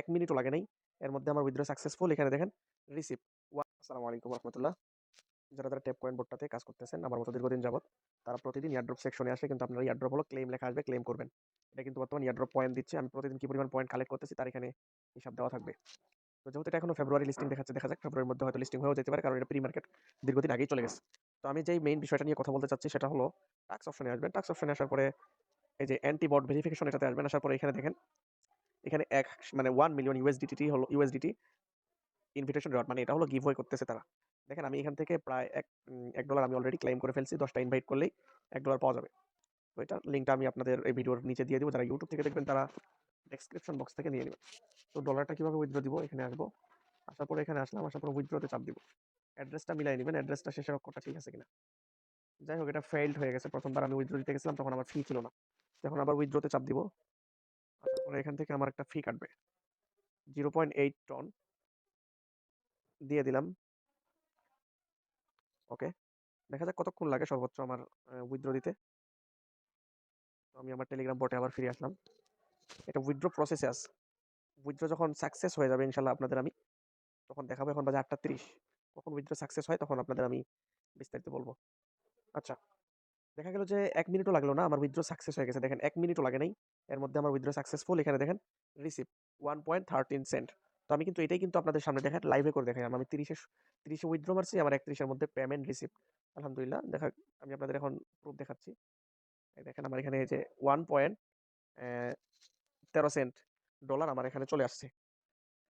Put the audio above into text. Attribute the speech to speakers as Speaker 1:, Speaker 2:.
Speaker 1: এক মিনিটও লাগে নাই। এর মধ্যে আমার উইথড্র সাকসেসফুল এখানে দেখেন রিসিভ আসসালামু আলাইকুম রহমতুল্লাহ যারা যারা ট্যাপ কয়েন বোর্ডটাতে কাজ করতেছেন, আমার মতো দীর্ঘদিন যাবত তারা প্রতিদিন ইয়ারড্রপ সেকশনে আসে, কিন্তু আপনারা ইয়ারড্রপ হলো ক্লেম লেখা আসবে ক্লেম করবেন। এটা কিন্তু বর্তমান ইয়ারড্রপ পয়েন্ট দিচ্ছে, আমি প্রতিদিন কি পরিমাণ পয়েন্ট কালেক্ট করতেছি, তার এখানে হিসাব দেওয়া থাকবে। তো যেহেতু এটা এখনও ফেব্রুয়ারি লিস্টিং দেখাচ্ছে, দেখা যাক ফেব্রুয়ারির মধ্যে হয়তো লিস্টিং হয়েও যেতে পারে, কারণ এটা প্রি মার্কেট দীর্ঘদিন আগেই চলে গেছে। তো আমি যেই মেইন বিষয়টা নিয়ে কথা বলতে চাচ্ছি, সেটা হলো টাক্স অপশনে আসবেন। টাক্স অপশনে আসার পরে, এই যে অ্যান্টি বট ভেরিফিকেশন এটাতে আসবেন, আসার পরে এখানে দেখেন এখানে এক মানে ওয়ান মিলিয়ন ইউএসডিটি হলো ইউএসডিটি ইনভিটেশন রেওয়ার্ড মানে এটা হলো গিভ ওয়ে করতেছে তারা। দেখেন আমি এখান থেকে প্রায় এক এক ডলার আমি অলরেডি ক্লেম করে ফেলছি, দশটা ইনভাইট করলেই এক ডলার পাওয়া যাবে। তো এটা লিঙ্কটা আমি আপনাদের এই ভিডিওর নিচে দিয়ে দেবো, যারা ইউটিউব থেকে দেখবেন তারা ডেসক্রিপশন বক্স থেকে নিয়ে নেবেন। তো ডলারটা কীভাবে উইথড্র দিব? এখানে আসব। আসার পরে এখানে আসলাম, আসার পরে উইথড্রতে চাপ দিব। অ্যাড্রেসটা মিলাই নেবেন অ্যাড্রেসটা শেষের অক্ষরটা ঠিক আছে কিনা। যাই হোক, এটা ফেইল্ড হয়ে গেছে। প্রথমবার আমি উইথড্র দিতে গেছিলাম, তখন আমার ফি ছিল না। এখন আবার উইথড্রতে চাপ দিব। আসার পরে এখান থেকে আমার একটা ফি কাটবে। জিরো পয়েন্ট এইট টন দিয়ে দিলাম। ওকে দেখা যাক কতক্ষণ লাগে সর্বোচ্চ আমার উইথড্র দিতে। তো আমি আমার টেলিগ্রাম বটে আবার ফিরে আসলাম। এটা উইথড্র প্রসেসে আছে উইথড্র যখন সাকসেস হয়ে যাবে ইনশাল্লাহ আপনাদের আমি, তখন দেখাবো। এখন বাজে আটটা তিরিশ। কখন উইথড্র সাকসেস হয় তখন আপনাদের আমি বিস্তারিত বলব। আচ্ছা। দেখা গেল যে, এক মিনিটও লাগল না, আমার উইথড্র সাকসেস হয়ে গেছে। দেখেন, এক মিনিটও লাগে নাই। এর মধ্যে আমার উইথড্র সাকসেসফুল এখানে দেখেন receive one point thirteen cent তো আমি কিন্তু এটাই কিন্তু আপনাদের সামনে দেখেন লাইভে করে দেখাই। আমি তিরিশে তিরিশে উইথড্র মারছি, আমার একত্রিশের মধ্যে পেমেন্ট রিসিভ আলহামদুলিল্লাহ, দেখা, আমি আপনাদের এখন প্রুফ দেখাচ্ছি। দেখেন, আমার এখানে যে ওয়ান পয়েন্ট তেরো সেন্ট ডলার আমার এখানে চলে আসছে।